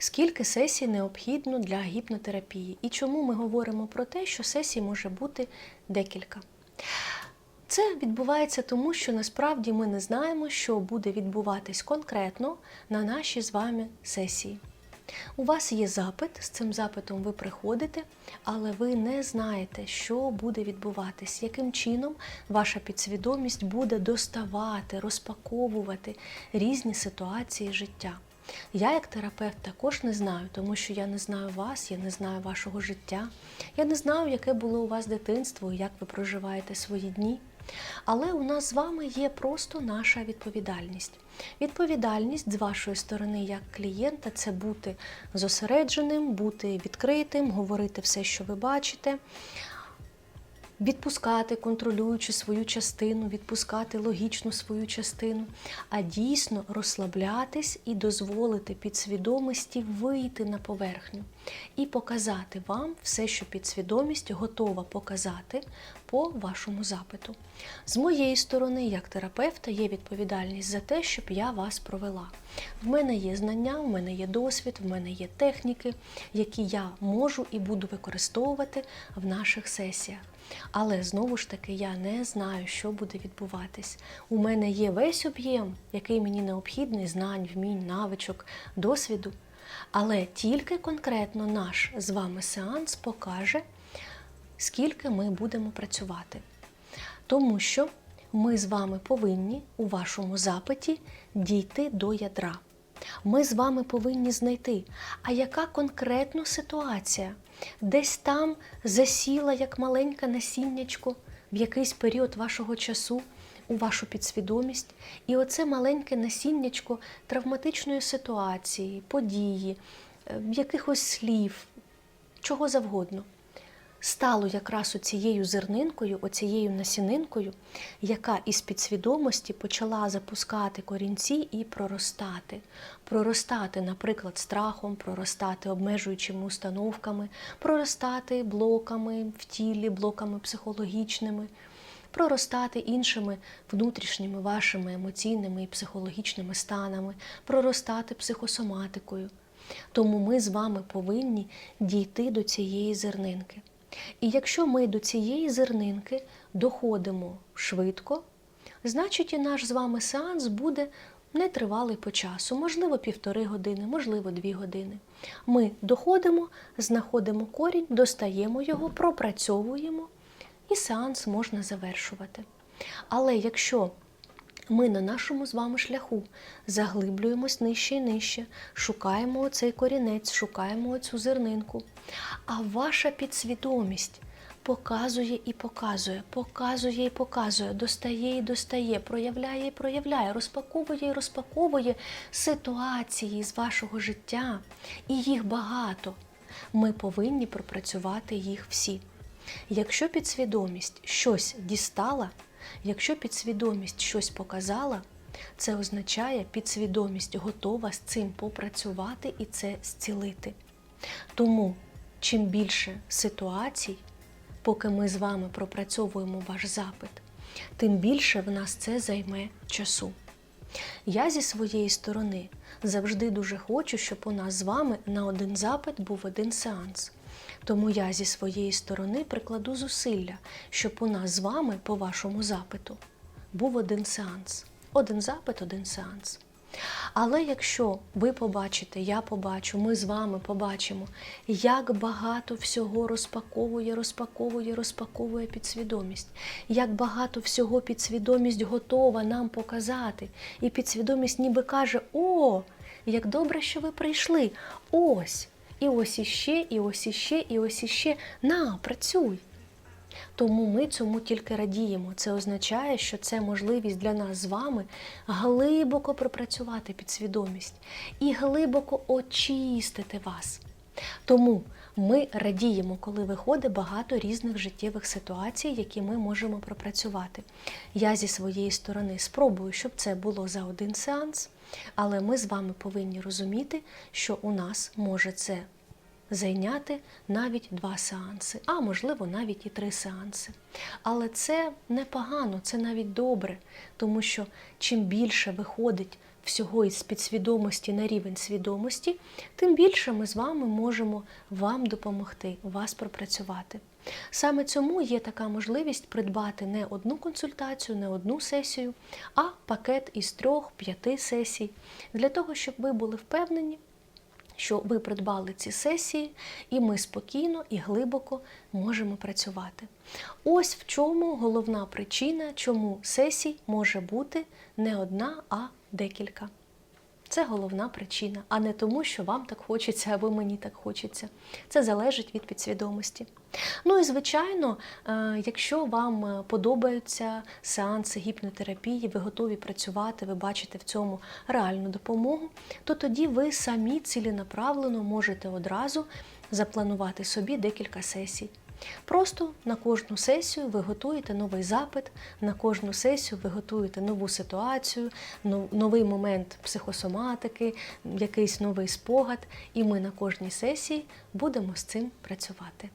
скільки сесій необхідно для гіпнотерапії і чому ми говоримо про те, що сесій може бути декілька. Це відбувається тому, що насправді ми не знаємо, що буде відбуватись конкретно на нашій з вами сесії. У вас є запит, з цим запитом ви приходите, але ви не знаєте, що буде відбуватись, яким чином ваша підсвідомість буде доставати, розпаковувати різні ситуації життя. Я, як терапевт, також не знаю, тому що я не знаю вас, я не знаю вашого життя, я не знаю, яке було у вас дитинство, і як ви проживаєте свої дні. Але у нас з вами є просто наша відповідальність. Відповідальність з вашої сторони, як клієнта, це бути зосередженим, бути відкритим, говорити все, що ви бачите, відпускати, контролюючи свою частину, відпускати логічну свою частину, а дійсно розслаблятись і дозволити підсвідомості вийти на поверхню і показати вам все, що підсвідомість готова показати по вашому запиту. З моєї сторони, як терапевта, є відповідальність за те, щоб я вас провела. В мене є знання, в мене є досвід, в мене є техніки, які я можу і буду використовувати в наших сесіях. Але знову ж таки я не знаю, що буде відбуватись. У мене є весь об'єм, який мені необхідний, знань, вмінь, навичок, досвіду. Але тільки конкретно наш з вами сеанс покаже, скільки ми будемо працювати. Тому що ми з вами повинні у вашому запиті дійти до ядра. Ми з вами повинні знайти, а яка конкретно ситуація десь там засіла як маленьке насіннячко в якийсь період вашого часу у вашу підсвідомість, і оце маленьке насіннячко травматичної ситуації, події, е, якихось слів, чого завгодно. Стало якраз оцією зернинкою, оцією насінинкою, яка із підсвідомості почала запускати корінці і проростати. Проростати, наприклад, страхом, проростати обмежуючими установками, проростати блоками в тілі, блоками психологічними, проростати іншими внутрішніми вашими емоційними і психологічними станами, проростати психосоматикою. Тому ми з вами повинні дійти до цієї зернинки. І якщо ми до цієї зернинки доходимо швидко, значить і наш з вами сеанс буде нетривалий по часу, можливо, півтори години, можливо, дві години. Ми доходимо, знаходимо корінь, достаємо його, пропрацьовуємо, і сеанс можна завершувати. Але якщо ми на нашому з вами шляху заглиблюємось нижче і нижче, шукаємо цей корінець, шукаємо цю зернинку. А ваша підсвідомість показує і показує, показує і показує, достає і достає, проявляє і проявляє, розпаковує і розпаковує ситуації з вашого життя, і їх багато. Ми повинні пропрацювати їх всі. Якщо підсвідомість щось дістала, Якщо підсвідомість щось показала, це означає, підсвідомість готова з цим попрацювати і це зцілити. Тому чим більше ситуацій, поки ми з вами пропрацьовуємо ваш запит, тим більше в нас це займе часу. Я зі своєї сторони завжди дуже хочу, щоб у нас з вами на один запит був один сеанс. Тому я зі своєї сторони прикладу зусилля, щоб у нас з вами по вашому запиту був один сеанс. Один запит, один сеанс. Але якщо ви побачите, я побачу, ми з вами побачимо, як багато всього розпаковує, розпаковує, розпаковує підсвідомість, як багато всього підсвідомість готова нам показати. І підсвідомість ніби каже: О, як добре, що ви прийшли! Ось! І ось іще, і ось іще, і ось іще. На, працюй. Тому ми цьому тільки радіємо. Це означає, що це можливість для нас з вами глибоко пропрацювати підсвідомість і глибоко очистити вас. Тому ми радіємо, коли виходить багато різних життєвих ситуацій, які ми можемо пропрацювати. Я зі своєї сторони спробую, щоб це було за один сеанс, але ми з вами повинні розуміти, що у нас може це зайняти навіть два сеанси, а можливо навіть і три сеанси. Але це непогано, це навіть добре, тому що чим більше виходить всього із підсвідомості на рівень свідомості, тим більше ми з вами можемо вам допомогти, вас пропрацювати. Саме цьому є така можливість придбати не одну консультацію, не одну сесію, а пакет із трьох-п'яти сесій, для того, щоб ви були впевнені, що ви придбали ці сесії, і ми спокійно і глибоко можемо працювати. Ось в чому головна причина, чому сесій може бути не одна, а декілька. Це головна причина, а не тому, що вам так хочеться, або мені так хочеться. Це залежить від підсвідомості. Ну і звичайно, е, якщо вам е, подобаються сеанси гіпнотерапії, ви готові працювати, ви бачите в цьому реальну допомогу, то тоді ви самі ціленаправлено можете одразу запланувати собі декілька сесій. Просто на кожну сесію ви готуєте новий запит, на кожну сесію ви готуєте нову ситуацію, нов- новий момент психосоматики, якийсь новий спогад, і ми на кожній сесії будемо з цим працювати.